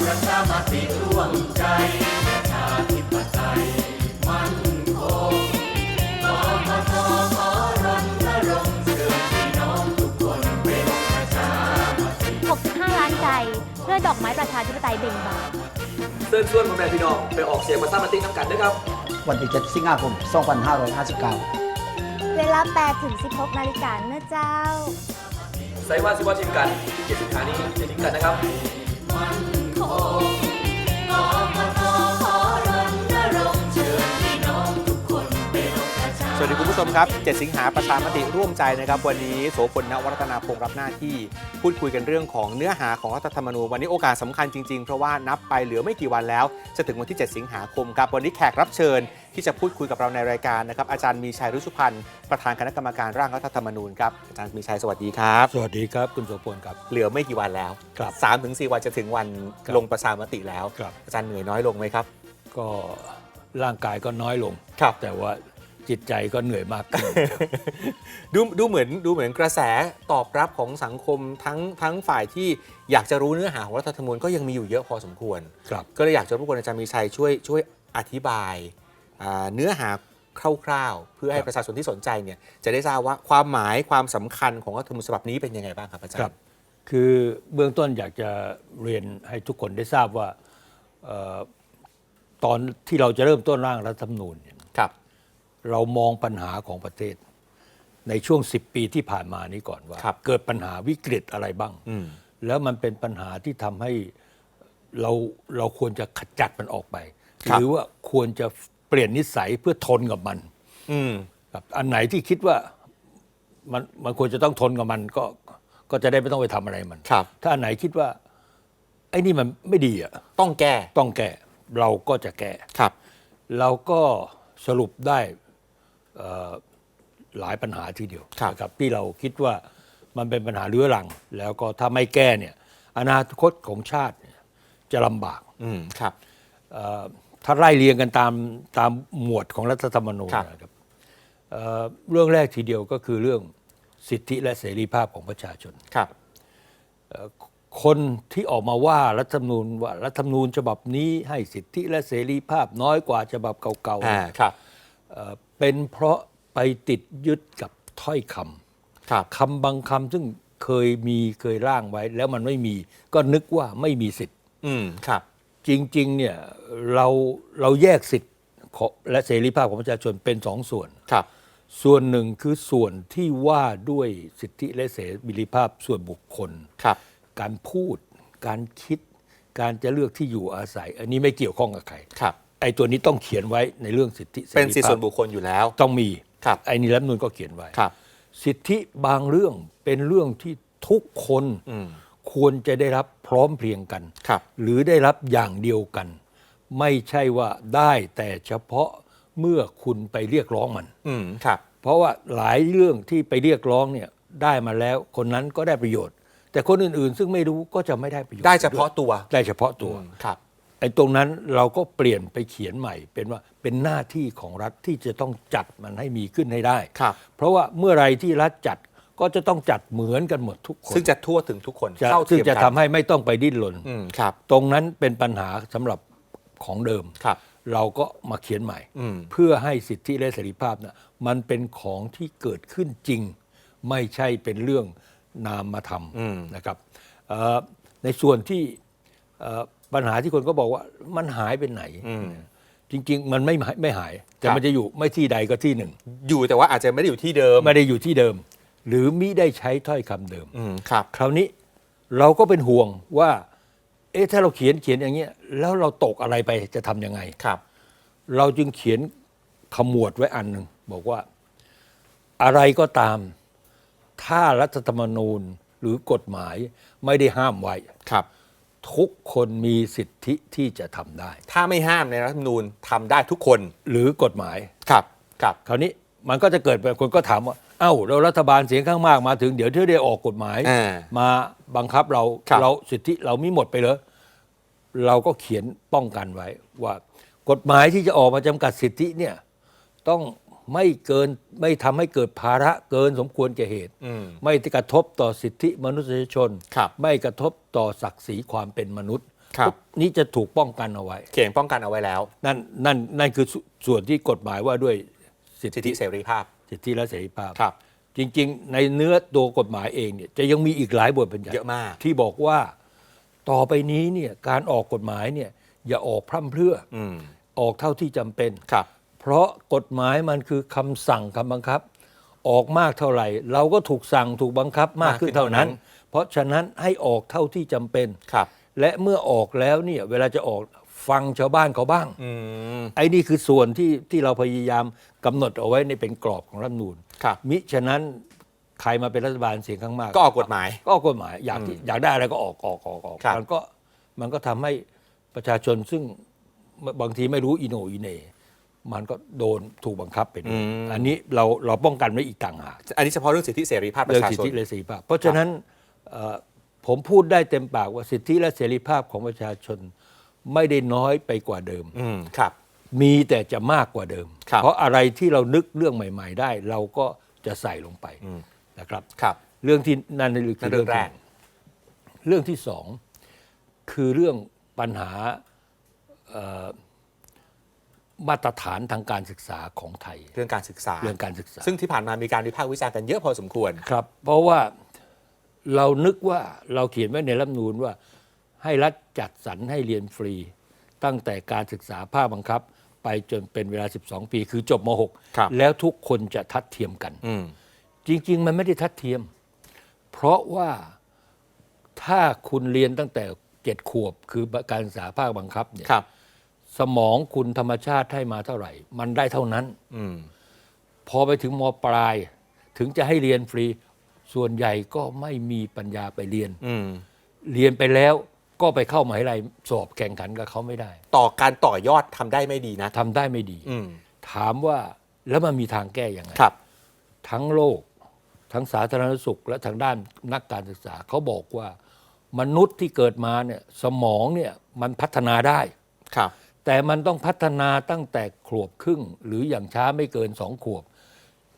ประชามติร่วมใจประชาธิปไตยมั่นคงกกตขอรณรงค์เชิญพี่น้องทุกคนไปลงประชามติ65 ล้านใจเพื่อดอกไม้ประชาธิปไตยเบ่งบานเชิญชวนพ่อแม่พี่น้องไปออกเสียงประชามติน้ำกันด้วยครับ วันที่ 7 สิงหาคม 2559 เวลา8ถึง 16 นาฬิกาเนอะเจ้า ใส่ว่าสิว่าทีมกันเจ็ดสิงหานี้เจ็ดสิงกันนะครับ สวัสดีคุณผู้ชมครับ 7 สิงหาประชามติร่วมใจนะครับ วันนี้โสพลนวัฒนาพงศ์รับหน้าที่ พูดคุยกันเรื่องของเนื้อหาของรัฐธรรมนูญวันนี้โอกาสสำคัญจริงๆ เพราะว่านับไปเหลือไม่กี่วันแล้ว จะถึงวันที่ 7 สิงหาคมครับ วันนี้แขกรับเชิญ ที่จะพูดคุยกับเราในรายการนะครับอาจารย์มีชัยรุชุพันธ์ประธานคณะกรรมการร่างรัฐธรรมนูญครับอาจารย์มีชัยสวัสดีครับ สวัสดีครับคุณโสพลครับ เหลือไม่กี่วันแล้วครับสามถึงสี่วันจะถึงวันครับลงประชามติแล้ว ครับ อาจารย์เหนื่อยน้อยลงไหมครับ ก็ร่างกายก็น้อยลงครับ แต่ว่าจิตใจก็เหนื่อยมากขึ้น ดูดูเหมือนดูเหมือนกระแสตอบรับของสังคมทั้งทั้งฝ่ายที่อยากจะรู้เนื้อหาของรัฐธรรมนูญก็ยังมีอยู่เยอะพอสมควร ครับ ก็เลยอยากจะรบกวนอาจารย์มีชัยช่วยช่วยอธิบายอ่า เนื้อหาคร่าวๆ เพื่อให้ครับประชาชนที่สนใจเนี่ยจะได้ทราบว่าความหมายความสำคัญของรัฐธรรมนูญฉบับนี้เป็นยังไงบ้างครับอาจารครับย์คือเบื้องต้นอยากจะเรียนให้ทุกคนได้ทราบว่าเอ่อตอนที่เราจะเริ่มต้นร่างรัฐธรรมนูญเนี่ยครับ เรามองปัญหาของประเทศ ในช่วง 10 ปีที่ผ่านมานี้ก่อนว่าครับเกิดปัญหาวิกฤตอะไรบ้างอืมแล้วมันเป็นปัญหาที่ทำให้เราเราควรจะขจัดมันออกไปครับหรือว่าควรจะ เปลี่ยนนิสัยเพื่อทนกับมันอืมครับอันไหนที่คิดว่ามันมันควรจะต้องทนกับมันก็ก็จะได้ไม่ต้องไปทำอะไรมัน ครับ ถ้าอันไหนคิดว่า ไอ้นี่มันไม่ดีอะต้องแก้ต้องแก้ เราก็จะแก้ ครับ เราก็สรุปได้เอ่อหลายปัญหาทีเดียวครับ นะครับที่เราคิดว่ามันเป็นปัญหาเรื้อรัง แล้วก็ถ้าไม่แก้เนี่ย อนาคตของชาติเนี่ยจะลำบาก อืมครับ เอ่อ ถ้าไล่เรียงกันตามตามหมวดของรัฐธรรมนูญครับ นะครับเอ่อเรื่องแรกทีเดียวก็คือเรื่องสิทธิและเสรีภาพของประชาชน ครับ คนที่ออกมาว่ารัฐธรรมนูญว่ารัฐธรรมนูญฉบับนี้ให้สิทธิและเสรีภาพน้อยกว่าฉบับเก่าอ่า ครับ ๆเอ่อเป็นเพราะไปติดยึดกับถ้อยคำครับ คำบางคำซึ่งเคยมีเคยร่างไว้ แล้วมันไม่มีก็นึกว่าไม่มีสิทธิอืม ครับ จริงๆเนี่ยเราเราแยกสิทธิ์ของและเสรีภาพของประชาชนเป็นสองส่วน ครับ ส่วนหนึ่งคือส่วนที่ว่าด้วยสิทธิและเสรีภาพส่วนบุคคล ครับ การพูด การคิด การจะเลือกที่อยู่อาศัย อันนี้ไม่เกี่ยวข้องกับใคร ครับ ไอ้ตัวนี้ต้องเขียนไว้ในเรื่องสิทธิเป็นสิทธิภาพส่วนบุคคลอยู่แล้ว ต้องมีครับ ไอ้นี่รัฐธรรมนูนก็เขียนไว้ ครับ สิทธิบางเรื่องเป็นเรื่องที่ทุกคน อืม ควรจะได้รับพร้อมเพรียงกันครับหรือได้รับอย่างเดียวกัน ไม่ใช่ว่าได้แต่เฉพาะเมื่อคุณไปเรียกร้องมันอืมครับ เพราะว่าหลายเรื่องที่ไปเรียกร้องเนี่ยได้มาแล้วคนนั้นก็ได้ประโยชน์ แต่คนอื่นๆ ซึ่งไม่รู้ก็จะไม่ได้ประโยชน์ได้เฉพาะตัวได้เฉพาะตัวอืมครับไอ้ตรงนั้นเราก็เปลี่ยนไปเขียนใหม่ เป็นว่าเป็นหน้าที่ของรัฐที่จะต้องจัดมันให้มีขึ้นให้ได้ครับเพราะว่าเมื่อไรที่รัฐจัด ก็จะต้องจัดเหมือนกันหมดทุกคนซึ่งจะทั่วถึงทุกคนจะเท่าซึ่เทีงยมจะกันทำให้ไม่ต้องไปดิ้นรนอืมครับ ตรงนั้นเป็นปัญหาสำหรับของเดิม ครับ เราก็มาเขียนใหม่ อืม เพื่อให้สิทธิและเสรีภาพนะมันเป็นของที่เกิดขึ้นจริง ไม่ใช่เป็นเรื่องนามธรรมอืม นะครับเอ่อในส่วนที่เอ่อปัญหาที่คนก็บอกว่ามันหายไปไหน อืม จริง ๆ มันไม่หายไม่หาย แต่ครับ มันจะอยู่ไม่ที่ใดก็ที่หนึ่ง อยู่แต่ว่าอาจจะไม่ได้อยู่ที่เดิม ไม่ได้อยู่ที่เดิม หรือมิได้ใช้ถ้อยคำเดิม อืมครับ คราวนี้เราก็เป็นห่วงว่า เอ๊ะถ้าเราเขียนเขียนอย่างเงี้ย แล้วเราตกอะไรไปจะทำยังไง ครับ เราจึงเขียนขมวดไว้อันหนึ่งบอกว่าอะไรก็ตาม ถ้ารัฐธรรมนูญหรือกฎหมายไม่ได้ห้ามไว้ ครับ ทุกคนมีสิทธิที่จะทำได้ ถ้าไม่ห้ามในรัฐธรรมนูญทำได้ทุกคน หรือกฎหมาย ครับ ครับ คราวนี้มันก็จะเกิดไปคนก็ถามว่า เอ้าเรารัฐบาลเสียงข้างมากมาถึงเดี๋ยวที่ได้ออกกฎหมาย อ่า มาบังคับเราครับ เราสิทธิเรามีหมดไปเลยเราก็เขียนป้องกันไว้ ว่ากฎหมายที่จะออกมาจำกัดสิทธิเนี่ยต้องไม่เกินไม่ทำให้เกิดภาระเกินสมควรแก่เหตุ อืม ไม่กระทบต่อสิทธิมนุษยชน ครับไม่กระทบต่อศักดิ์ศรีความเป็นมนุษย์ครับ นี่จะถูกป้องกันเอาไว้ เขียนป้องกันเอาไว้แล้ว นั่นนั่นนั่นคือสส่วนที่กฎหมายว่าด้วยสิสิททธิธิเสรีภาพ สิทธิและเสรีภาพ ครับ จริง ๆ ในเนื้อตัวกฎหมายเองเนี่ยจะยังมีอีกหลายบทบัญญัติเยอะมาก ที่บอกว่าต่อไปนี้เนี่ยการออกกฎหมายเนี่ยอย่าออกพร่ำเพรื่ออืมออกเท่าที่จำเป็น ครับ เพราะกฎหมายมันคือคำสั่งคำบังคับ ออกมากเท่าไหร่ เราก็ถูกสั่งถูกบังคับมากขึ้นเท่านั้นมากขึ้นเท่านั้นเพราะฉะนั้นให้ออกเท่าที่จำเป็น ครับ และเมื่อออกแล้วเนี่ยเวลาจะออก ฟังชาวบ้านเขาบ้าง อืม ไอ้นี่คือส่วนที่ที่เราพยายามกำหนดเอาไว้ในเป็นกรอบของรัฐธรรมนูญครับ มิฉะนั้นใครมาเป็นรัฐบาลเสียงข้างมาก ก็ออกกฎหมาย ก็ออกกฎหมายอยากที่อยากได้อะไรก็ออกออกออกออกครับ มันก็มันก็ทำให้ประชาชนซึ่งบางทีไม่รู้อีโหนอีเหน่มันก็โดนถูกบังคับไปด้วยอันนี้เราเราป้องกันไว้อีกต่างหากอันนี้เฉพาะเรื่องสิทธิเสรีภาพปเรื่องระชาสิทชน ธิและเสรีภาพ เพราะฉะนั้นเอ่อผมพูดได้เต็มปากว่าสิทธิและเสรีภาพของประชาชน ไม่ได้น้อยไปกว่าเดิม อืมครับ มีแต่จะมากกว่าเดิม ครับ เพราะอะไรที่เรานึกเรื่องใหม่ ๆ ได้ เราก็จะใส่ลงไปนะครับ ครับ เรื่องที่นั่นคือนั่นเรื่องแรกเรื่องที่สองคือเรื่องปัญหาเอ่อมาตรฐานทางการศึกษาของไทย เรื่องการศึกษา เรื่องการศึกษาซึ่งที่ผ่านมามีการวิพากษ์วิจารณ์กันเยอะพอสมควร ครับ เพราะว่าเรานึกว่าเราเขียนไว้ในรัฐธรรมนูญว่า ให้รัฐจัดสรรให้เรียนฟรี ตั้งแต่การศึกษาภาคบังคับ ไปจนเป็นเวลา 12 ปี คือจบม ครับ .6 แล้วทุกคนจะทัดเทียมกัน อืม จริง ๆ มันไม่ได้ทัดเทียม เพราะว่าถ้าคุณเรียนตั้งแต่เจ็ดขวบ คือการศึกษาภาคบังคับเนี่ยครับ สมองคุณธรรมชาติให้มาเท่าไหร่ มันได้เท่านั้น อืม พอไปถึงมปลาย ถึงจะให้เรียนฟรี ส่วนใหญ่ก็ไม่มีปัญญาไปเรียน อืม เรียนไปแล้ว ก็ไปเข้ามหาวิทยาลัยสอบแข่งขันกับเขาไม่ได้ต่อการต่อยอดทำได้ไม่ดีนะทำได้ไม่ดี อืมถามว่าแล้วมันมีทางแก้ยังไง ครับ ทั้งโลก ทั้งสาธารณสุขและทางด้านนักการศึกษาเขาบอกว่ามนุษย์ที่เกิดมาเนี่ยสมองเนี่ยมันพัฒนาได้ ครับ แต่มันต้องพัฒนาตั้งแต่ขวบครึ่ง หรืออย่างช้าไม่เกินสองขวบ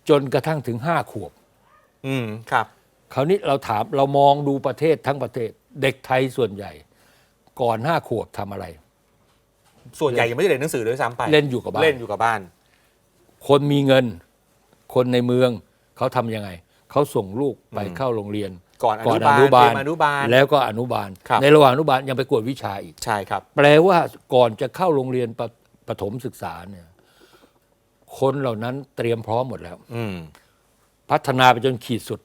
จนกระทั่งถึงห้าขวบ อืม ครับ คราวนี้เราถามเรามองดูประเทศทั้งประเทศ เด็กไทยส่วนใหญ่ ก่อนห้าขวบทำอะไร ส่วนใหญ่ยังไม่ได้เรียนหนังสือด้วยซ้ำไปเล่นอยู่กับบ้าน เล่นอยู่กับบ้าน คนมีเงิน คนในเมืองเขาทำยังไง เขาส่งลูกไปอืมเข้าโรงเรียนก่อนอนุบาลเตรียมอนุบาล แล้วก็อนุบาล ครับ ในระหว่างอนุบาลยังไปกวดวิชาอีก ใช่ครับ แปลว่าก่อนจะเข้าโรงเรียนประประถมศึกษาเนี่ยคนเหล่านั้นเตรียมพร้อมหมดแล้ว อืม พัฒนาไปจนขีดสุด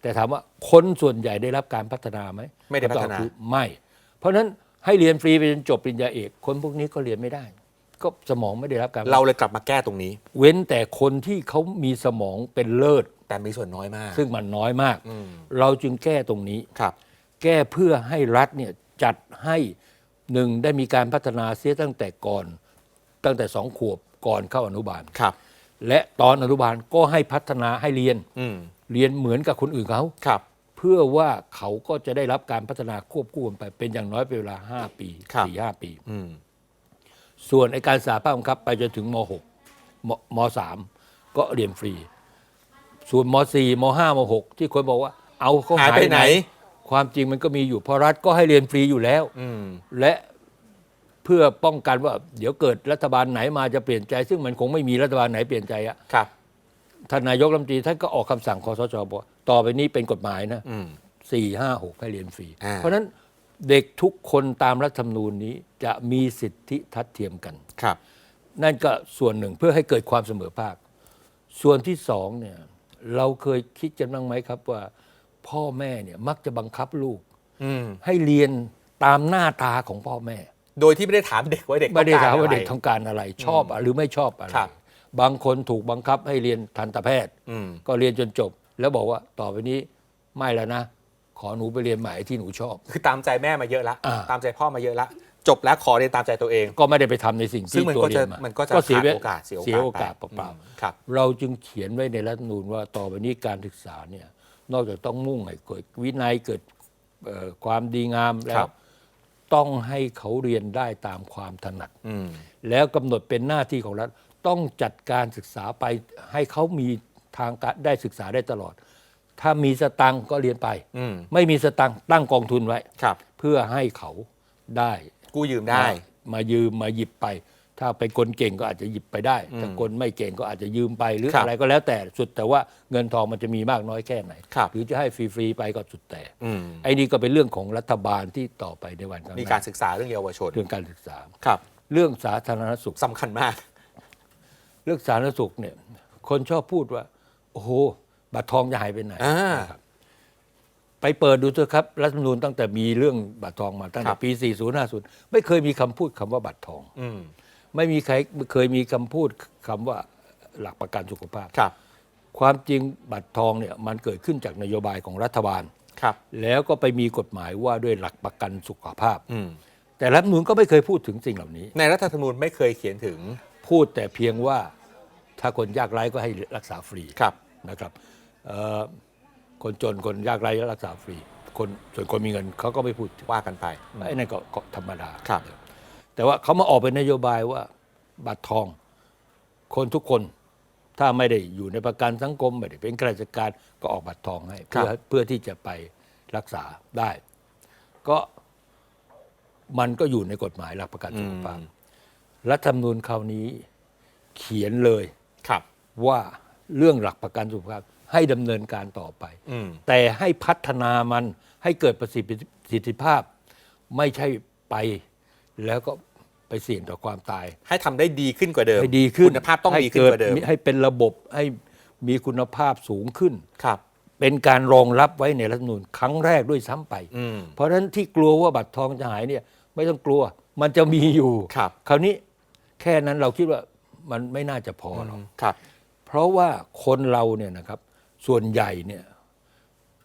แต่ถามว่าคนส่วนใหญ่ได้รับการพัฒนาไหมไม่ได้พัฒนา คำตอบคือไม่ เพราะฉะนั้น ให้เรียนฟรีไปจนจบปริญญาเอก คนพวกนี้ก็เรียนไม่ได้ ก็สมองไม่ได้รับการเราเลยกลับมาแก้ตรงนี้ เว้นแต่คนที่เขามีสมองเป็นเลิศ แต่มีส่วนน้อยมาก ซึ่งมันน้อยมาก อืมเราจึงแก้ตรงนี้ ครับ แก้เพื่อให้รัฐเนี่ยจัดให้หนึ่งได้มีการพัฒนาเสียตั้งแต่ก่อน ตั้งแต่สองขวบก่อนเข้าอนุบาล ครับ และตอนอนุบาลก็ให้พัฒนาให้เรียนอืมเรียนเหมือนกับคนอื่นเขา ครับเพื่อว่าเขาก็จะได้รับการพัฒนาควบคู่กันไป เป็นอย่างน้อยเป็นเวลา 5 ปีครับ สี่ห้าปี อืม ส่วนไอการศึกษาภาคบังคับไปจนถึงม .6 มม .3 ก็เรียนฟรี ส่วนม .4 ม .5 ม .6 ที่คนบอกว่า เอาเขาหายไปไหน ความจริงมันก็มีอยู่เพราะรัฐก็ให้เรียนฟรีอยู่แล้ว อืม และเพื่อป้องกันว่าเดี๋ยวเกิดรัฐบาลไหนมาจะเปลี่ยนใจ ซึ่งมันคงไม่มีรัฐบาลไหนเปลี่ยนใจอะ ครับ ท่านนายกรัฐมนตรีท่านก็ออกคำสั่งคอสชบอกว่าต่อไปนี้เป็นกฎหมายนะอืม สี่ห้าหกให้เรียนฟรี อ่า เพราะฉะนั้นเด็กทุกคนตามรัฐธรรมนูญนี้จะมีสิทธิทัดเทียมกัน ครับ นั่นก็ส่วนหนึ่งเพื่อให้เกิดความเสมอภาค ส่วนที่สองเนี่ยเราเคยคิดกันบ้างไหมครับว่า พ่อแม่เนี่ยมักจะบังคับลูก อืม ให้เรียนตามหน้าตาของพ่อแม่ โดยที่ไม่ได้ถามเด็กว่าเด็กไม่ได้ถามว่าองกรเด็กต้องการอะไรชอบอะหรือไม่ชอบอะไร ครับ บางคนถูกบังคับให้เรียนทันตแพทย์ อืม ก็เรียนจนจบ แล้วบอกว่าต่อไปนี้ไม่แล้วนะ ขอหนูไปเรียนใหม่ที่หนูชอบ คือตามใจแม่มาเยอะละอ่า ตามใจพ่อมาเยอะละจบแล้วขอเรียนตามใจตัวเอง ก็ไม่ได้ไปทำในสิ่งซึ่ที่งมันตัวก็เรีจะยนมามันก็จะเสียขาดเวโอกาสเสียเสียโอโอกากาสสไปเปล่าอืมครับๆเราจึงเขียนไว้ในรัฐธรรมนูญว่าต่อไปนี้การศึกษาเนี่ยนอกจากต้องมุ่งให้เกิดวินัยเกิดเอ่อความดีงามแล้ครัวบ ต้องให้เขาเรียนได้ตามความถนัด อืม แล้วกำหนดเป็นหน้าที่ของรัฐ ต้องจัดการศึกษาไปให้เขามีทางการได้ศึกษาได้ตลอด ถ้ามีสตังค์ก็เรียนไป อืมไม่มีสตังค์ตั้งกองทุนไว้ ครับ เพื่อให้เขาได้กู้ยืมได้ มายืมมาหยิบไป ถ้าเป็นคนเก่งก็อาจจะหยิบไปได้อืมถ้าคนไม่เก่งก็อาจจะยืมไปหรือครับอะไรก็แล้วแต่สุดแต่ว่าเงินทองมันจะมีมากน้อยแค่ไหน ครับ หรือจะให้ฟรีๆไปก็สุดแต่อืมไอ้นี่ก็เป็นเรื่องของรัฐบาลที่ต่อไปในวันข้างหมีน้าการศึกษาเรื่องเยาวชนเรื่องการศึกษา ครับเรื่องสาธารณสุข สำคัญมาก เรื่องสาธารณสุขเนี่ยคนชอบพูดว่า โอ้โหบัตรทองจะหายไปไหนอ่า นะครับไปเปิดดูเถอะครับรัฐธรรมนูญตั้งแต่มีเรื่องบัตรทองมาตั้งครัแต่บปี 40 50 ไม่เคยมีคำพูดคำว่าบัตรทอง อืมไม่มีใครเคยมีคำพูดคำว่าหลักประกันสุขภาพ ครับ ความจริงบัตรทองเนี่ยมันเกิดขึ้นจากนโยบายของรัฐบาล ครับ แล้วก็ไปมีกฎหมายว่าด้วยหลักประกันสุขภาพ อืมแต่รัฐธรรมนูญก็ไม่เคยพูดถึงสิ่งเหล่านี้ ในรัฐธรรมนูญไม่เคยเขียนถึง พูดแต่เพียงว่าถ้าคนยากไร้ก็ให้รักษาฟรีครับนะครับเอ่อคนจนคนยากไร้รักษาฟรี คนส่วนคนมีเงินเขาก็ไม่พูดถึงว่ากันไปไอ้นั่นก็ก็ธรรมดาครับ แต่ว่าเขามาออกเป็นนโยบายว่าบัตรทอง คนทุกคนถ้าไม่ได้อยู่ในประกันสังคมไม่ได้เป็นข้าราชการก็ออกบัตรทองให้ครับเพื่อเพื่อที่จะไปรักษาได้ ก็มันก็อยู่ในกฎหมายหลักประกันสุขภาพอืม รัฐธรรมนูญคราวนี้เขียนเลยครับว่าเรื่องหลักประกันสุขภาพให้ดำเนินการต่อไป อืมแต่ให้พัฒนามันให้เกิดประสิทธิภาพ ไม่ใช่ไปแล้วก็ไปเสี่ยงต่อความตาย ให้ทำได้ดีขึ้นกว่าเดิมให้ดีขึ้นคุณภาพต้องให้ดีขึ้นกว่าเดิมให้เป็นระบบให้มีคุณภาพสูงขึ้น ครับ เป็นการรองรับไว้ในรัฐธรรมนูญครั้งแรกด้วยซ้ำไป อืม เพราะฉะนั้นที่กลัวว่าบัตรทองจะหายเนี่ยไม่ต้องกลัว มันจะมีอยู่ครับ คราวนี้ แค่นั้นเราคิดว่ามันไม่น่าจะพอหรอกครับ เพราะว่าคนเราเนี่ยนะครับ ส่วนใหญ่เนี่ย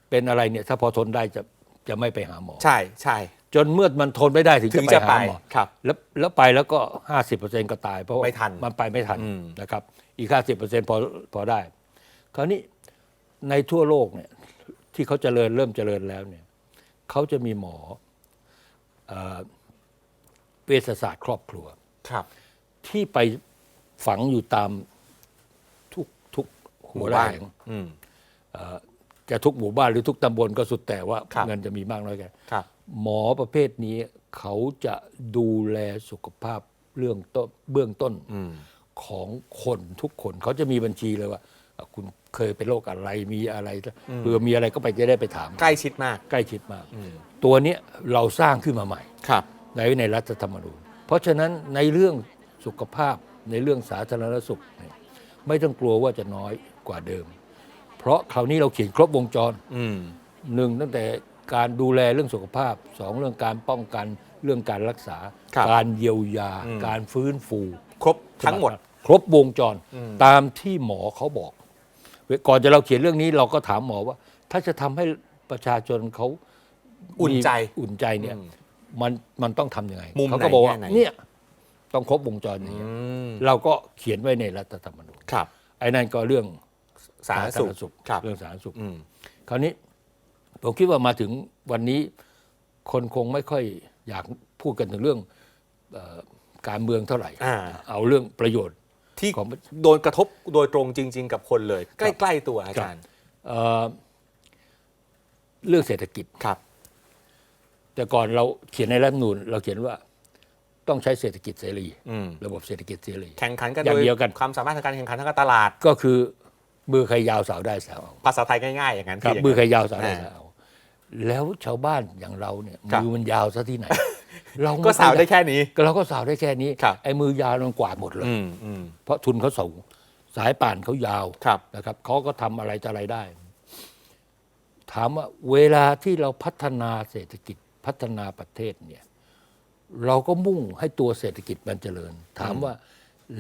เป็นอะไรเนี่ยถ้าพอทนได้จะจะไม่ไปหาหมอ ใช่ใช่ จนเมื่อมันทนไม่ได้ถึงถึจะงไปจะไปหาหมอครับแล้วแล้วไปแล้วก็ห้าสิบเปอร์เซ็นก็ตาย เพราะว่าไม่ทันมันไปไม่ทันอืม นะครับ อีกห้าสิบเปอร์เซ็นพอพอได้ คราวนี้ในทั่วโลกเนี่ยที่เขาเจริญเริ่มเจริญแล้วเนี่ยเขาจะมีหมอเอ่อเวชศาสตร์ครอบครัว ครับ ที่ไปฝังอยู่ตามทุกทุกหัวแหลงอืมจะทุกหมู่บ้านหรือทุกตำบลก็สุดแต่ว่าครับ เงินจะมีมากน้อยแค่ไหนครับ หมอประเภทนี้เขาจะดูแลสุขภาพเรื่องต้นเบื้องต้น อืม ของคนทุกคนเขาจะมีบัญชีเลยว่าเอ่อคุณเคยเป็นโรคอะไรมีอะไรเผื่อมีอะไรก็ไปจะได้ไปถามใกล้ชิดมาก ใกล้ชิดมากอืมตัวเนี้ยเราสร้างขึ้นมาใหม่ ครับ ในในรัฐธรรมนูญเพราะฉะนั้นในเรื่อง สุขภาพในเรื่องสาธารณสุขเนี่ยไม่ต้องกลัวว่าจะน้อยกว่าเดิม เพราะคราวนี้เราเขียนครบวงจรอืมหนึ่งตั้งแต่การดูแลเรื่องสุขภาพสองเรื่องการป้องกันเรื่องการรักษาครับการเยียวยาอืมการฟื้นฟู ครบทั้งหมด ครบวงจรอืมตามที่หมอเขาบอก ก่อนจะเราเขียนเรื่องนี้เราก็ถามหมอว่า ถ้าจะทำให้ประชาชนเขาอุ่นใจอุ่นใจเนี่ยอืมมันมันต้องทำยังไงมุมเขาก็บอกว่าไหนแง่ไหนเนี่ย ต้องครบวงจรอย่างอืเงี้ยมเราก็เขียนไว้ในรัฐธรรมนูญครับ ไอ้นั่นก็เรื่องสาธารณสุขสุขครับเรื่องสาธารณสุขอืมคราวนี้ผมคิดว่ามาถึงวันนี้คนคงไม่ค่อยอยากพูดกันถึงเรื่องเออการเมืองเท่าไหร่อ่าเอาเรื่องประโยชน์ที่ของโดนกระทบโดยตรงจริง ๆ กับคนเลย ใกล้ ๆ ตัวอาจารย์เอ่อเรื่องเศรษฐกิจครับ แต่ก่อนเราเขียนในรัฐธรรมนูญเราเขียนว่า ต้องใช้เศรษฐกิจเสรี อืมระบบเศรษฐกิจเสรี แข่งขันกันอย่าโดงยเดียวกัน ความสามารถทางการแข่งขันทางการตลาด ก็คือมือใครยาวสาวได้สาวเอา ภาษาไทยง่ายๆอย่างนั้นครับย่างมือใครนั้น ยาวสาวได้อ่าสาวเอาแล้วชาวบ้านอย่างเราเนี่ยครับ มือมันยาวซะที่ไหน เราไม่ก็สาวได้แค่นี้ก็เราก็สาวได้แค่นี้ครับ ไอ้มือยาวมันกวาดหมดเลย อืมอืมเพราะทุนเขาสูงสายป่านเขายาวครับ นะครับเขาก็ทำอะไรจะอะไรได้ ถามว่าเวลาที่เราพัฒนาเศรษฐกิจพัฒนาประเทศเนี่ย เราก็มุ่งให้ตัวเศรษฐกิจมันเจริญ ถามว่า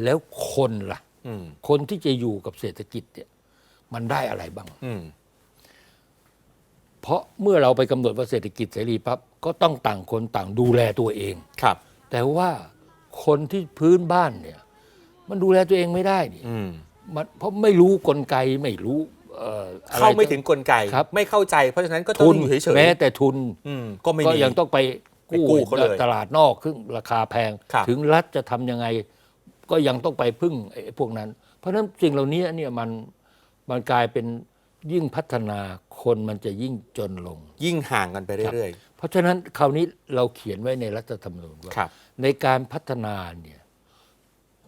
แล้วคนล่ะ อืมคนที่จะอยู่กับเศรษฐกิจเนี่ยมันได้อะไรบ้าง อืมเพราะเมื่อเราไปกำหนดว่าเศรษฐกิจเสรีปั๊บก็ต้องต่างคนต่างดูแลตัวเอง ครับ แต่ว่าคนที่พื้นบ้านเนี่ย มันดูแลตัวเองไม่ได้นี่อืมมันเพราะไม่รู้กลไกไม่รู้เอ่ออะร เข้าไม่ถึงกลไก ครับ ไม่เข้าใจ เพราะฉะนั้นก็ต้อทุงนอยู่เฉยๆแม้แต่ทุนอืมก็ไม่ก็มียังต้องไป กู้ไปกู้เขาเลยตลาดนอกซึ่งราคาแพง ครับ ถึงรัฐจะทำยังไง ก็ยังต้องไปพึ่งไอ้พวกนั้น เพราะฉะนั้นสิ่งเหล่านี้เนี่ยมันมันกลายเป็นยิ่งพัฒนาคนมันจะยิ่งจนลง ยิ่งห่างกันไปเรื่อย เพราะฉะนั้นคราวนี้เราเขียนไว้ในรัฐธรรมนูญว่า ครับ ในการพัฒนาเนี่ย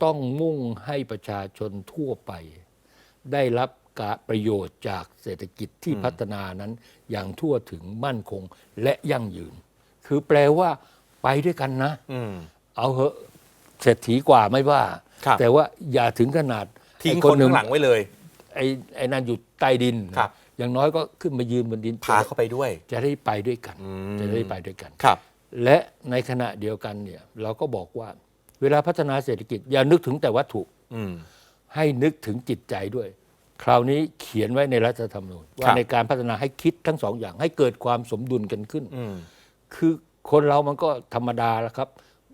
ต้องมุ่งให้ประชาชนทั่วไป ได้รับการประโยชน์จากเศรษฐกิจที่พัฒนานั้นอย่างทั่วถึงมั่นคงและยั่งยืน คือแปลว่าไปด้วยกันนะๆอืม เอาเหอะเศรษฐีกว่าไม่ว่า ครับ แต่ว่าอย่าถึงขนาดทิ้งไอ้คนหนึ่ข้างหลังไว้เลย ไอ้ไอ้นั่นอยู่ใต้ดินครับ อย่างน้อยก็ขึ้นมายืนบนดินพาเข้าไปด้วย จะได้ไปด้วยกัน อืม จะได้ไปด้วยกัน ครับ และในขณะเดียวกันเนี่ยเราก็บอกว่า เวลาพัฒนาเศรษฐกิจ อย่านึกถึงแต่วัตถุอืม ให้นึกถึงจิตใจด้วย คราวนี้เขียนไว้ในรัฐธรรมนูญคว่ารับ ในการพัฒนาให้คิดทั้งสองอย่างให้เกิดความสมดุลกันขึ้น อืม คือคนเรามันก็ธรรมดาแล้วครับ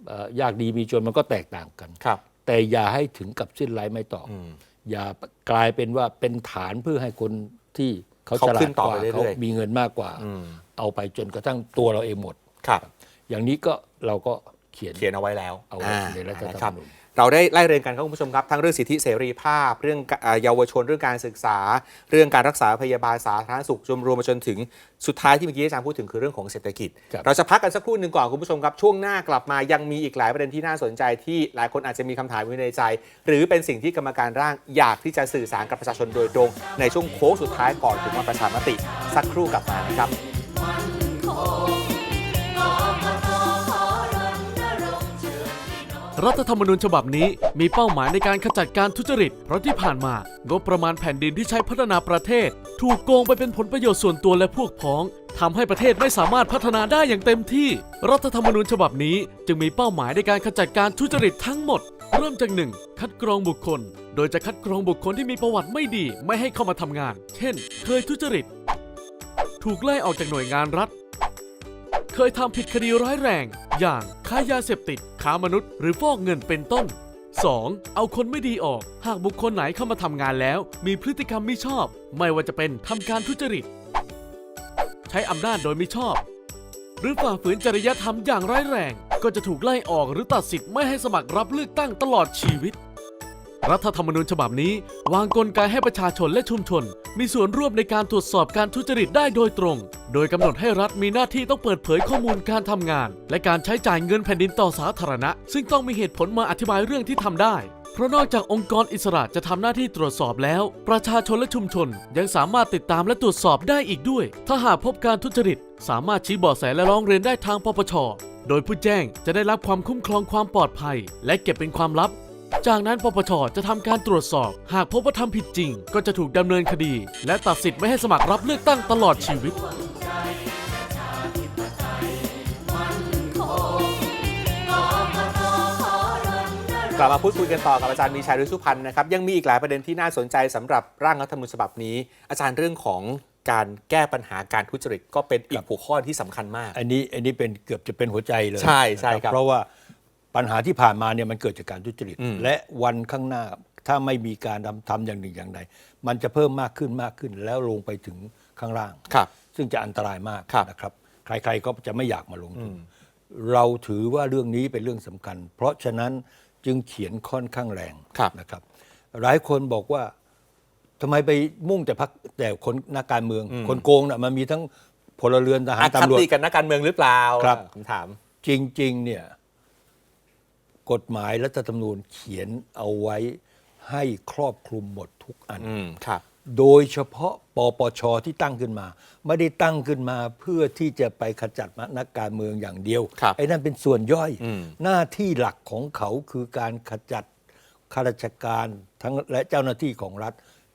เอ่อยากดีมีจนมันก็แตกต่างกันครับ แต่อย่าให้ถึงกับสิ้นไร้ไม่ต่อออืมอย่ากลายเป็นว่าเป็นฐานเพื่อให้คนที่เขาเขาฉลาขึ้ดนต่อกว่าไปเรื่อยๆเขามีเงินมากกว่าอืมเอาไปจนกระทั่งตัวเราเองหมดครับ อย่างนี้ก็เราก็เขียนเขียนเอาไว้แล้วเอาไว้ในรัฐธรรมนูญครับ เราได้ไล่เรียงกันครับคุณผู้ชมครับทั้งเรื่องสิทธิเสรีภาพ เรื่องเอ่อเยาวชนเรื่องการศึกษา เรื่องการรักษาพยาบาลสาธารณสุขจนรวมมาจนถึงสุดท้ายที่เมื่อกี้อาจารย์พูดถึงคือเรื่องของเศรษฐกิจครับเราจะพักกันสักครู่หนึ่งก่อนคุณผู้ชมครับ ช่วงหน้ากลับมายังมีอีกหลายประเด็นที่น่าสนใจที่หลายคนอาจจะมีคำถามอยู่ในใจ หรือเป็นสิ่งที่กรรมการร่างอยากที่จะสื่อสารกับประชาชนโดยตรง ในช่วงโค้งสุดท้ายก่อนถึงวันประชามติ สักครู่กลับมานะครับ รัฐธรรมนูญฉบับนี้มีเป้าหมายในการขจัดการทุจริต เพราะที่ผ่านมางบประมาณแผ่นดินที่ใช้พัฒนาประเทศ ถูกโกงไปเป็นผลประโยชน์ส่วนตัวและพวกพ้องทำให้ประเทศไม่สามารถพัฒนาได้อย่างเต็มที่ รัฐธรรมนูญฉบับนี้จึงมีเป้าหมายในการขจัดการทุจริตทั้งหมด เริ่มจากหนึ่งคัดกรองบุคคล โดยจะคัดกรองบุคคลที่มีประวัติไม่ดีไม่ให้เข้ามาทำงาน เช่น เคยทุจริต ถูกไล่ออกจากหน่วยงานรัฐ เคยทำผิดคดีร้ายแรง อย่างค้ายาเสพติดค้ามนุษย์ หรือฟอกเงินเป็นต้น 2. เอาคนไม่ดีออก หากบุคคลไหนเข้ามาทำงานแล้ว มีพฤติกรรมไม่ชอบ ไม่ว่าจะเป็นทำการทุจริต ใช้อำนาจโดยมิชอบ หรือฝ่าฝืนจริยธรรมอย่างร้ายแรง ก็จะถูกไล่ออกหรือตัดสิทธิ์ไม่ให้สมัครรับเลือกตั้งตลอดชีวิต รัฐธรรมนูญฉบับนี้ วางกลไกให้ประชาชนและชุมชน มีส่วนร่วมในการตรวจสอบการทุจริตได้โดยตรง โดยกำหนดให้รัฐมีหน้าที่ต้องเปิดเผยข้อมูลการทำงาน และการใช้จ่ายเงินแผ่นดินต่อสาธารณะ ซึ่งต้องมีเหตุผลมาอธิบายเรื่องที่ทำได้เพราะนอกจากองค์กรอิสระจะทำหน้าที่ตรวจสอบแล้ว ประชาชนและชุมชน ยังสามารถติดตามและตรวจสอบได้อีกด้วย ถ้าหากพบการทุจริต สามารถชี้เบาะแสและร้องเรียนได้ทางปปช โดยผู้แจ้งจะได้รับความคุ้มครองความปลอดภัย และเก็บเป็นความลับ จากนั้นปปชจะทำการตรวจสอบ หากพบว่าทำผิดจริง ก็จะถูกดำเนินคดี และตัดสิทธิ์ไม่ให้สมัครรับเลือกตั้งตลอดชีวิตกลับมาพูดคุยกันต่อกับอาจารย์มีชัยฤชุพันธ์นะครับยังมีอีกหลายประเด็นที่น่าสนใจสำหรับร่างรัฐธรรมนูญฉบับนี้ อาจารย์เรื่องของการแก้ปัญหาการทุจริตก็เป็นอีกหัวข้อที่สำคัญมาก อันนี้อันนี้เป็นเกือบจะเป็นหัวใจเลยใช่ใช่นะครับเพราะว่า ปัญหาที่ผ่านมาเนี่ยมันเกิดจากการทุจริตอืมและวันข้างหน้าถ้าไม่มีการทำทำอย่างหนึ่งอย่างใด มันจะเพิ่มมากขึ้นมากขึ้นแล้วลงไปถึงข้างล่าง ครับซึ่งจะอันตรายมากครับนะครับ ใครๆก็จะไม่อยากมาลงทุนเราถือว่าเรื่องนี้เป็นเรื่องสำคัญ เพราะฉะนั้นจึงเขียนค่อนข้างแรงครับ นะครับ หลายคนบอกว่าทำไมไปมุ่งแต่พักแต่คนนักการเมือง คนโกงน่ะมันมีทั้งพลเรือนทหารอาคตำรวจติกันนักการเมืองหรือเปล่าครับคำถาม จริง ๆ เนี่ย กฎหมายรัฐธรรมนูญเขียนเอาไว้ให้ครอบคลุมหมดทุกอัน อืมครับ โดยเฉพาะปปชที่ตั้งขึ้นมา ไม่ได้ตั้งขึ้นมาเพื่อที่จะไปขจัดนักการเมืองอย่างเดียว ครับไอ้นั่นเป็นส่วนย่อย อืม หน้าที่หลักของเขาคือการขจัดข้าราชการทั้งและเจ้าหน้าที่ของรัฐ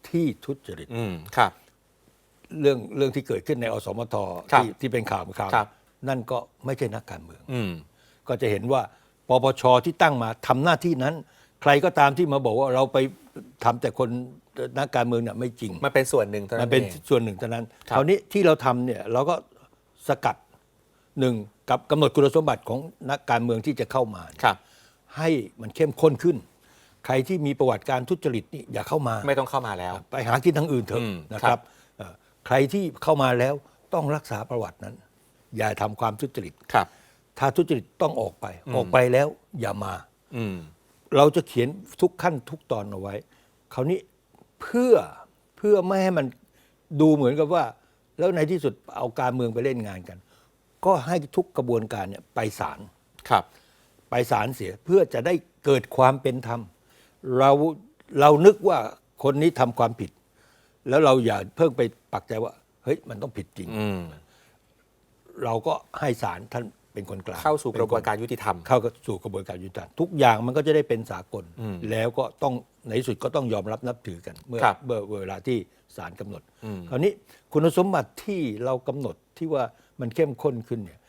ที่ทุจริต อืมครับ เรื่องเรื่องที่เกิดขึ้นในอสมทครับที่ที่เป็นข่าวข่าวครับ นั่นก็ไม่ใช่นักการเมือง อืม ก็จะเห็นว่า ปปชที่ตั้งมาทำหน้าที่นั้น ใครก็ตามที่มาบอกว่าเราไปทำแต่คนนักการเมืองเนี่ยไม่จริง มันเป็นส่วนหนึ่งเท่ามันั้นนเป็นเองส่วนหนึ่งเท่านั้นครับคราวนี้ที่เราทำเนี่ยเราก็สกัดหนึ่งกับกำหนดคุณสมบัติของนักการเมืองที่จะเข้ามาครับ ให้มันเข้มข้นขึ้น ใครที่มีประวัติการทุจริตนี่อย่าเข้ามา ไม่ต้องเข้ามาแล้ว ไปหากินทางอื่นเถอะอืมนะคครัรับบเอ่อใครที่เข้ามาแล้วต้องรักษาประวัตินั้น อย่าทำความทุจริตครับ ถ้าทุจริตต้องออกไป ออกไปแล้วอย่ามา อืม เราจะเขียนทุกขั้นทุกตอนเอาไว้ คราวนี้เพื่อเพื่อไม่ให้มันดูเหมือนกับว่า แล้วในที่สุดเอาการเมืองไปเล่นงานกัน ก็ให้ทุกกระบวนการเนี่ยไปศาลครับ ไปศาลเสียเพื่อจะได้เกิดความเป็นธรรม เราเรานึกว่าคนนี้ทำความผิด แล้วเราอย่าเพิ่งไปปักใจว่า เฮ้ยมันต้องผิดจริง อืม เราก็ให้ศาลท่าน เป็นคนกลางเข้าสู่กระบวนการยุติธรรม เข้าสู่กระบวนการยุติธรรมทุกอย่างมันก็จะได้เป็นสากลอืมแล้วก็ต้องในที่สุดก็ต้องยอมรับนับถือกัน เมื่อครับเมื่อเวลาที่ศาลกำหนดอืมคราวนี้คุณสมบัติที่เรากำหนดที่ว่ามันเข้มข้นขึ้นเนี่ย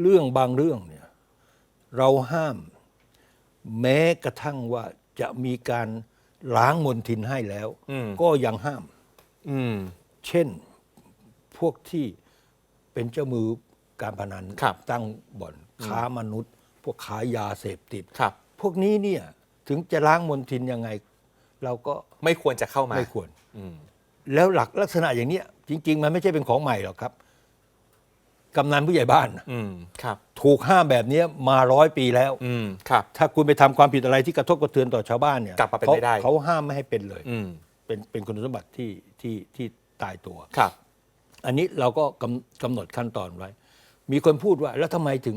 เรื่องบางเรื่องเนี่ยเราห้ามแม้กระทั่งว่าจะมีการล้างมลทินให้แล้วอืมก็ยังห้ามอืมเช่นพวกที่เป็นเจ้ามือ การพนันครับตั้งบ่อนค้ามนุษย์ พวกขายยาเสพติดครับ พวกนี้เนี่ยถึงจะล้างมลทินยังไง เราก็ไม่ควรจะเข้ามาไม่ควร อืม แล้วหลักลักษณะอย่างเนี้ยจริง ๆ มันไม่ใช่เป็นของใหม่หรอกครับกำนันผู้ใหญ่บ้านน่ะอืม ครับ ถูกห้ามแบบเนี้ยมาร้อยปีแล้ว อืม ครับ ถ้าคุณไปทำความผิดอะไรที่กระทบกระเทือนต่อชาวบ้านเนี่ยกลับมาเป็นขไม่ได้ เขาห้ามไม่ให้เป็นเลย อืม เป็นเป็นคุณสมบัติที่ที่ที่ตายตัว ครับ อันนี้เราก็กำกำหนดขั้นตอนไว้ มีคนพูดว่า แล้วทำไมถึง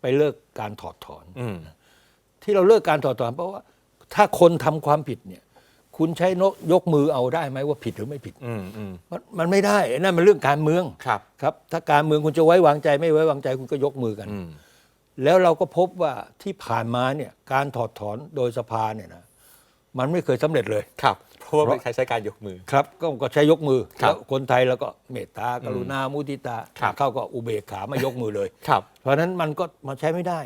ไปเลิกการถอดถอนอืมที่เราเลิกการถอดถอน เพราะว่าถ้าคนทำความผิดเนี่ย คุณใช้นกยกมือเอาได้ไหมว่าผิดหรือไม่ผิดอืมอืมมันมันไม่ได้ไอ้นั่นมันเรื่องการเมืองครับครับ ถ้าการเมืองคุณจะไว้วางใจ ไม่ไว้วางใจคุณก็ยกมือกันอืมแล้วเราก็พบว่าที่ผ่านมาเนี่ย การถอดถอนโดยสภาเนี่ยนะ มันไม่เคยสำเร็จเลย ครับ เพราะว่าเพราะไม่ใช้ใช้การยกมือ ครับ ก็ก็ใช้ยกมือครับแล้วคนไทยแล้วก็เมตตากรุณามุทิตาครับเข้าก็อุเบกขาไม่ยกมือเลย ครับ เพราะฉะนั้นมันก็มาใช้ไม่ได้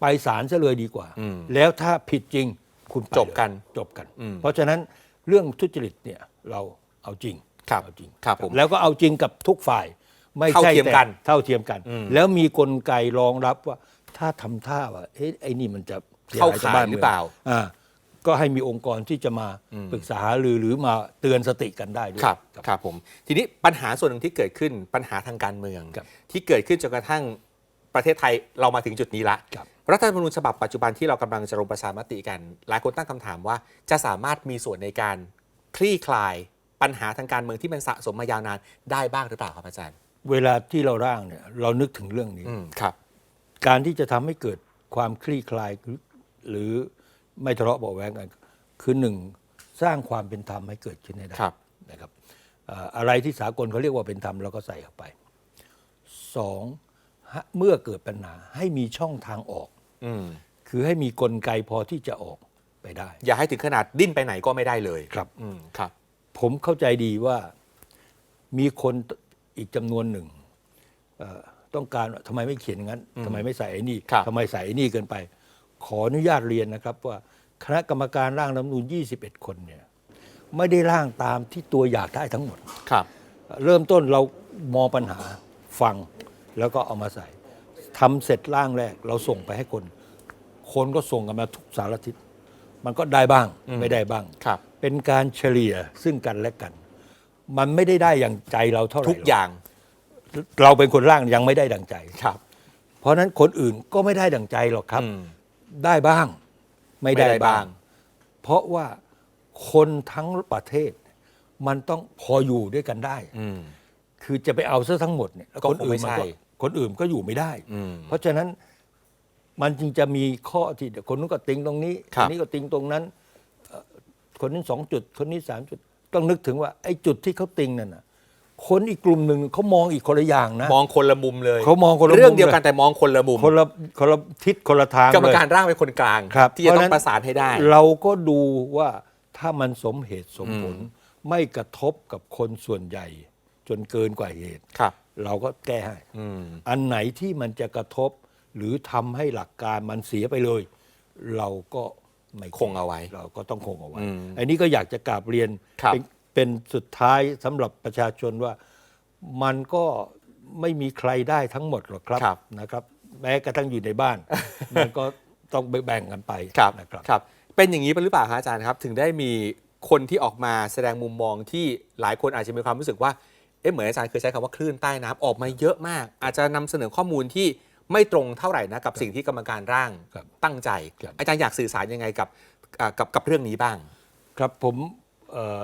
ไปศาลซะเลยดีกว่าอืมแล้วถ้าผิดจริงคุณไปจบกันเลยจบกันอืมเพราะฉะนั้นเรื่องทุจริตเนี่ยเราเอาจริงครับเอาจริงครับผมแล้วก็เอาจริงกับทุกฝ่าย ไม่เท่าใช่เทียมแต่กันเท่าเทียมกันอืมแล้วมีกลไกรองรับว่าถ้าทำท่าว่าเอ๊ะไอ้นี่มันจะสีเข้ากับข่ายบ้นหรือเปล่าอ่า ก็ให้มีองค์กรที่จะมาอืมปรึกษาหารือหรือมาเตือนสติกันได้ด้วยครับครับผม ทีนี้ปัญหาส่วนหนึ่งที่เกิดขึ้นปัญหาทางการเมืองครับที่เกิดขึ้นจนกระทั่งประเทศไทยเรามาถึงจุดนี้ละครับรัฐธรรมนูญฉบับปัจจุบันที่เรากำลังจะลงประชามติกัน หลายคนตั้งคำถามว่าจะสามารถมีส่วนในการคลี่คลายปัญหาทางการเมืองที่มันสะสมมายาวนานได้บ้างหรือเปล่าครับอาจารย์ เวลาที่เราร่างเนี่ยเรานึกถึงเรื่องนี้อืมครับ การที่จะทำให้เกิดความคลี่คลายหรือหรือ ไม่ทะเลาะเบาะแวงกัน คือหนึ่งสร้างความเป็นธรรมให้เกิดขึ้นให้ได้ครับ นะครับเอ่ออะไรที่สากลเขาเรียกว่าเป็นธรรมเราก็ใส่เข้าไปสองฮะเมื่อเกิดปัญหาให้มีช่องทางออก อืมคือให้มีกลไกพอที่จะออกไปได้ อย่าให้ถึงขนาดดิ้นไปไหนก็ไม่ได้เลยครับ อืมครับ ผมเข้าใจดีว่ามีคนอีกจำนวนหนึ่งเอ่อต้องการว่าทำไมไม่เขียนอย่างนั้นทำไมไม่ใส่ไอ้นี่ครับ ทำไมใส่ไอ้นี่เกินไป ขออนุญาตเรียนนะครับว่า คณะกรรมการร่างรัฐธรรมนูญ21 คนเนี่ยไม่ได้ร่างตามที่ตัวอยากได้ทั้งหมด ครับ เริ่มต้นเรามองปัญหาฟังแล้วก็เอามาใส่ทำเสร็จร่างแรก เราส่งไปให้คน คนก็ส่งกันมาทุกสารทิศมันก็ได้บ้างอืม ไม่ได้บ้าง ครับ เป็นการเฉลี่ยซึ่งกันและกัน มันไม่ได้ได้อย่างใจเราเท่าไหร่ทุกอย่างหรอกเราเป็นคนร่างยังไม่ได้ดังใจ ครับ เพราะฉะนั้นคนอื่นก็ไม่ได้ดังใจหรอกครับ อืม ได้บ้าง ไม่ได้ไม่ได้บ้าบ้างงเพราะว่าคนทั้งประเทศ มันต้องพออยู่ด้วยกันได้ อืม คือจะไปเอาซะทั้งหมดเนี่ยแล้วก็คนคงอื่ไม่นมันใช่ก็คนอื่นก็อยู่ไม่ได้ อืม เพราะฉะนั้นมันจึงจะมีข้อที่เดี๋ยวคนนู้นก็ติงตรงนี้ครัคบนนี้ก็ติงตรงนั้นเอ่อคนนี้สองจุด คนนี้สามจุด ต้องนึกถึงว่าไอ้จุดที่เขาติงนั่นน่ะ คนอีกกลุ่มหนึ่งเขามองอีกคนละอย่างนะมองคนละมุมเลยเขามองคนละมุมเรื่องเดียวกันแต่มองคนละมุมคนละคนละทิศคนละทางกรรมเลยการร่างเป็นคนกลางครับที่จะเพต้ราะองฉะนั้นประสานให้ได้ เราก็ดูว่าถ้ามันสมเหตุสมผลอืมไม่กระทบกับคนส่วนใหญ่ จนเกินกว่าเหตุครับ เราก็แก้ให้อืมอันไหนที่มันจะกระทบ หรือทำให้หลักการมันเสียไปเลย เราก็ไม่คงเอาไว้ เราก็ต้องคงเอาไว้อืมอันนี้ก็อยากจะกราบเรียนครับเป็น เป็นสุดท้ายสำหรับประชาชนว่ามันก็ไม่มีใครได้ทั้งหมดหรอกครับครับ นะครับ แม้กระทั่งอยู่ในบ้าน มันก็ต้องแบ่งกันไปครับนะครับ ครับ เป็นอย่างนี้ไปหรือเปล่าคะอาจารย์ครับ ถึงได้มีคนที่ออกมาแสดงมุมมองที่หลายคนอาจจะมีความรู้สึกว่า เอ๊ะเหมือนอาจารย์เคยใช้คำว่าคลื่นใต้น้ำออกมาเยอะมาก อาจจะนำเสนอข้อมูลที่ไม่ตรงเท่าไหร่นะกับสิ่งที่กรรมการร่างครับตั้งใจ ครับ อาจารย์อยากสื่อสารยังไงกับอ่ากับกับเรื่องนี้บ้าง ครับผมเอ่อ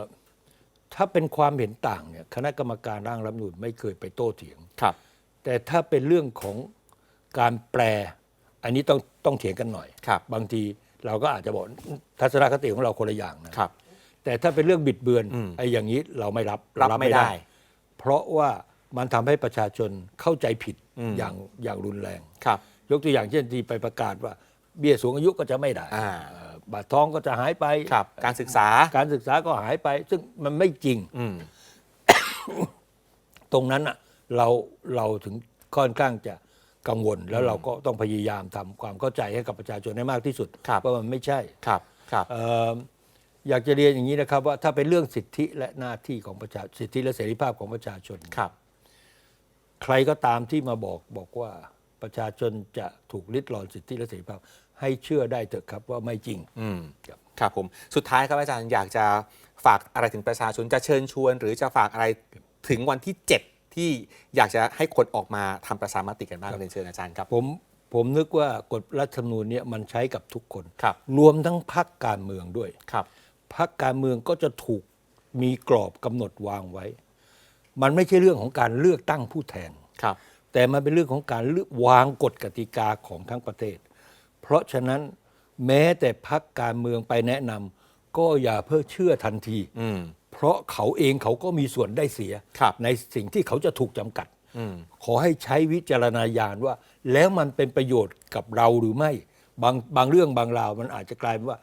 ถ้าเป็นความเห็นต่างเนี่ยคณะกรรมการร่างรัฐธรรมนูญไม่เคยไปโต้เถียง ครับ แต่ถ้าเป็นเรื่องของการแปล อันนี้ต้องต้องเถียงกันหน่อย ครับ บางทีเราก็อาจจะบอกทัศนคติของเราคนละอย่างนะครับ แต่ถ้าเป็นเรื่องบิดเบือนอืม ไอ้อย่างนี้เราไม่รับรับไม่ได้ เพราะว่ามันทำให้ประชาชนเข้าใจผิดอืม อย่างอย่างรุนแรง ครับ ยกตัวอย่างเช่นที่ไปประกาศว่า เบี้ยสูงอายุก็จะไม่ได้อ่าเอ่อ บัตรทองก็จะหายไปครับ การศึกษาการศึกษาก็หายไป ซึ่งมันไม่จริง อืมตรงนั้นอะเราเราถึงค่อนข้างจะกังวล แล้วเราก็ต้องพยายามทำความเข้าใจให้กับประชาชนให้มากที่สุดครับ ว่ามันไม่ใช่ ครับครับ เอ่ออยากจะเรียนอย่างนี้นะครับ ว่าถ้าเป็นเรื่องสิทธิและหน้าที่ของประชาสิทธิและเสรีภาพของประชาชน ครับ ใครก็ตามที่มาบอกบอกว่าประชาชนจะถูกลิดรอนสิทธิและเสรีภาพ ให้เชื่อได้เถอะครับว่าไม่จริง อืมครับครับผมสุดท้ายครับอาจารย์อยากจะฝากอะไรถึงประชาชนจะเชิญชวน หรือจะฝากอะไรถึงวันที่ 7 ที่อยากจะให้คนออกมาทำประชามติกันบ้างเรียนเชิญอาจารย์ครับผมผมนึกว่ากฎรัฐธรรมนูญเนี่ยมันใช้กับทุกคน ครับรวมทั้งพรรคการเมืองด้วย ครับ พรรคการเมืองก็จะถูกมีกรอบกำหนดวางไว้ มันไม่ใช่เรื่องของการเลือกตั้งผู้แทน ครับ แต่มันเป็นเรื่องของการเลือกวางกฎกติกาของทั้งประเทศ เพราะฉะนั้นแม้แต่พรรคการเมืองไปแนะนำก็อย่าเพิ่งเชื่อทันที อืม เพราะเขาเองเขาก็มีส่วนได้เสีย ครับ ในสิ่งที่เขาจะถูกจำกัด อืม ขอให้ใช้วิจารณญาณว่า แล้วมันเป็นประโยชน์กับเราหรือไม่ บางบางเรื่องบางราวมันอาจจะกลายเป็นว่า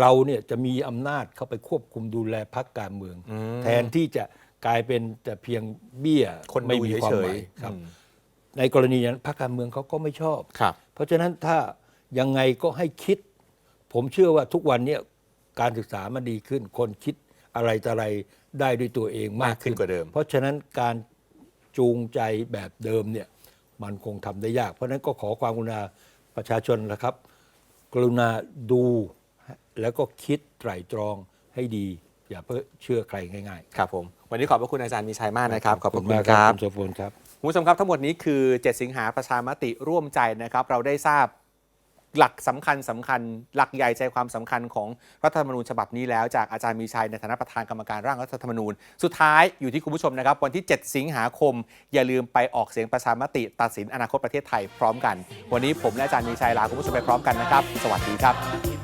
เราเนี่ยจะมีอำนาจเข้าไปควบคุมดูแลพรรคการเมืองอืมแทนที่จะกลายเป็นแต่เพียงเบี้ยคนไม่ดูมีความเฉหยมายๆครับ อืม ในกรณีนั้นพรรคการเมืองเขาก็ไม่ชอบ ครับ เพราะฉะนั้นถ้า ยังไงก็ให้คิด ผมเชื่อว่าทุกวันเนี้การศึกษามันดีขึ้น คนคิดอะไรต่ออะไรได้ด้วยตัวเองมากมากขึ้นกว่าเดิม เพราะฉะนั้นการจูงใจแบบเดิมเนี่ยมันคงทำได้ยาก เพราะฉะนั้นก็ขอความกรุณาประชาชนนะครับ กรุณาดูแล้วก็คิดไตร่ตรองให้ดี อย่าเพิ่งเชื่อใครง่ายครับผมวันนี้ขอบพระคุณอาจารย์มีชัยมากๆนะครับ ขอบคุณมากครับคุณโสพลครับคุณผู้ชมครับทั้งหมดนี้คือ 7 สิงหาประชามติร่วมใจนะครับ เราได้ทราบ หลักสำคัญสำคัญ หลักใหญ่ใจความสำคัญของรัฐธรรมนูญฉบับนี้แล้วจากอาจารย์มีชัยในฐานะประธานกรรมการร่างรัฐธรรมนูญ สุดท้ายอยู่ที่คุณผู้ชมนะครับ วันที่ 7 สิงหาคม อย่าลืมไปออกเสียงประชามติ ตัดสินอนาคตประเทศไทยพร้อมกัน วันนี้ผมและอาจารย์มีชัยลาคุณผู้ชมไปพร้อมกันนะครับ สวัสดีครับ